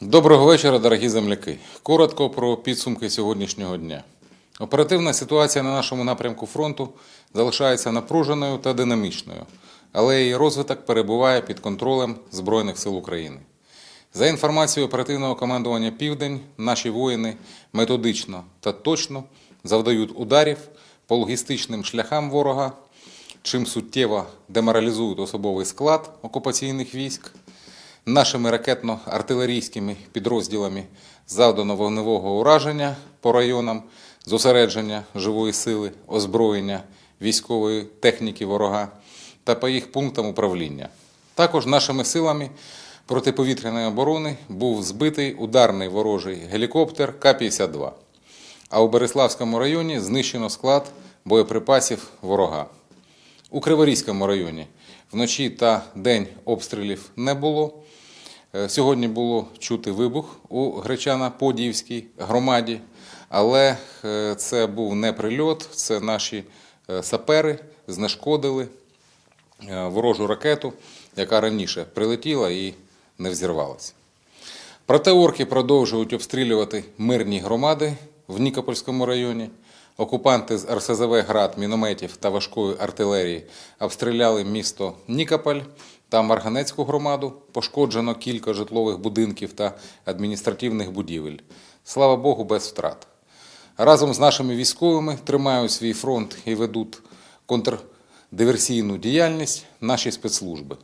Доброго вечора, дорогі земляки. Коротко про підсумки сьогоднішнього дня. Оперативна ситуація на нашому напрямку фронту залишається напруженою та динамічною, але її розвиток перебуває під контролем Збройних сил України. За інформацією оперативного командування Південь, наші воїни методично та точно завдають ударів по логістичним шляхам ворога, чим суттєво деморалізують особовий склад окупаційних військ. Нашими ракетно-артилерійськими підрозділами завдано вогневого ураження по районам, зосередження живої сили, озброєння військової техніки ворога та по їх пунктам управління. Також нашими силами протиповітряної оборони був збитий ударний ворожий гелікоптер К-52. А у Береславському районі знищено склад боєприпасів ворога. У Криворізькому районі вночі та день обстрілів не було. Е, Сьогодні було чути вибух у Гречано-Подіївській громаді, але е, це був не прильот, це наші е, сапери знешкодили ворожу ракету, яка раніше прилетіла і не взірвалася. Проте орки продовжують обстрілювати мирні громади в Нікопольському районі. Окупанти з РСЗВ град, мінометів та важкої артилерії обстріляли місто Нікополь та Марганецьку громаду. Пошкоджено кілька житлових будинків та адміністративних будівель. Слава Богу, без втрат. Разом з нашими військовими тримають свій фронт і ведуть контрдиверсійну діяльність наші спецслужби.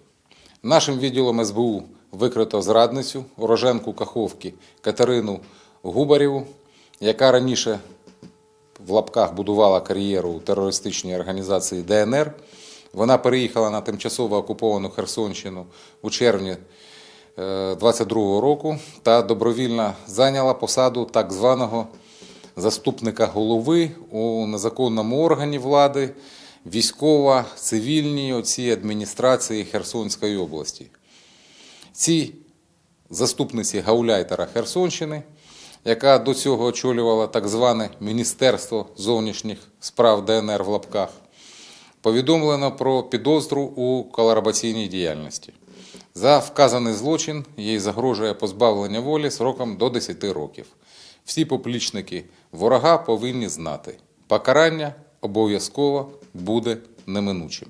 Нашим відділом СБУ викрито зрадницю уроженку Каховки Катерину Губарєву, яка раніше в лапках будувала кар'єру у терористичній організації ДНР. Вона переїхала на тимчасово окуповану Херсонщину у червні 22 року та добровільно зайняла посаду так званого заступника голови у незаконному органі влади військово-цивільній оцій адміністрації Херсонської області. Цій заступниці гауляйтера Херсонщини, яка до цього очолювала так зване Міністерство зовнішніх справ ДНР в лапках, повідомлено про підозру у колабораційній діяльності. За вказаний злочин їй загрожує позбавлення волі сроком до 10 років. Всі поплічники ворога повинні знати, покарання обов'язково буде неминучим.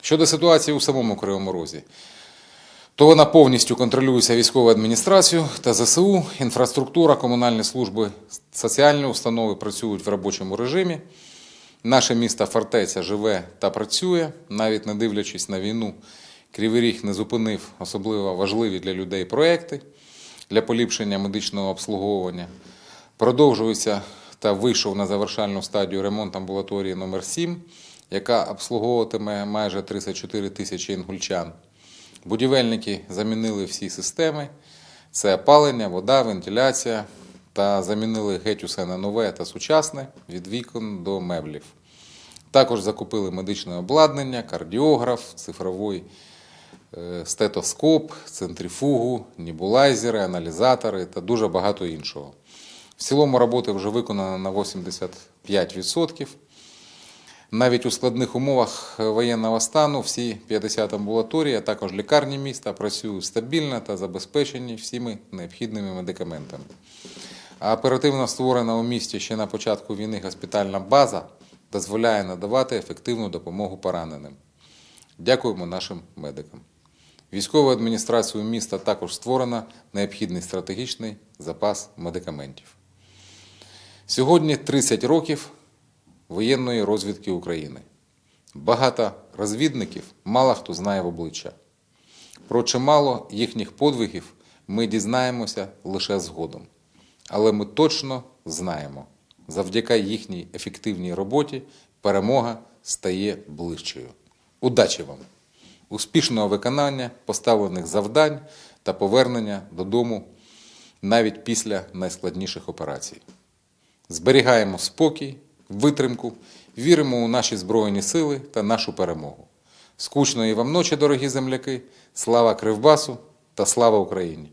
Щодо ситуації у самому Кривому Розі, то вона повністю контролюється військовою адміністрацією та ЗСУ. Інфраструктура, комунальні служби, соціальні установи працюють в робочому режимі. Наше місто фортеця живе та працює, навіть не дивлячись на війну. Кривий Ріг не зупинив особливо важливі для людей проекти для поліпшення медичного обслуговування. Продовжується та вийшов на завершальну стадію ремонт амбулаторії номер 7 яка обслуговуватиме майже 34 тисячі інгульчан. Будівельники замінили всі системи: це опалення, вода, вентиляція та замінили геть усе на нове та сучасне від вікон до меблів. Також закупили медичне обладнання, кардіограф, цифровий е, стетоскоп, центрифугу, небулайзери, аналізатори та дуже багато іншого. В цілому роботи вже виконано на 85%. Навіть у складних умовах воєнного стану всі 50 амбулаторій, а також лікарні міста працюють стабільно та забезпечені всіми необхідними медикаментами. Оперативно створена у місті ще на початку війни госпітальна база дозволяє надавати ефективну допомогу пораненим. Дякуємо нашим медикам. Військовою адміністрацією міста також створено необхідний стратегічний запас медикаментів. Сьогодні 30 років воєнної розвідки України. Багато розвідників мало хто знає в обличчя. Про чимало їхніх подвигів ми дізнаємося лише згодом. Але ми точно знаємо, завдяки їхній ефективній роботі перемога стає ближчою. Удачі вам! Успішного виконання поставлених завдань та повернення додому навіть після найскладніших операцій. Зберігаємо спокій, витримку, віримо у наші Збройні сили та нашу перемогу. Скучної вам ночі, дорогі земляки! Слава Кривбасу та слава Україні!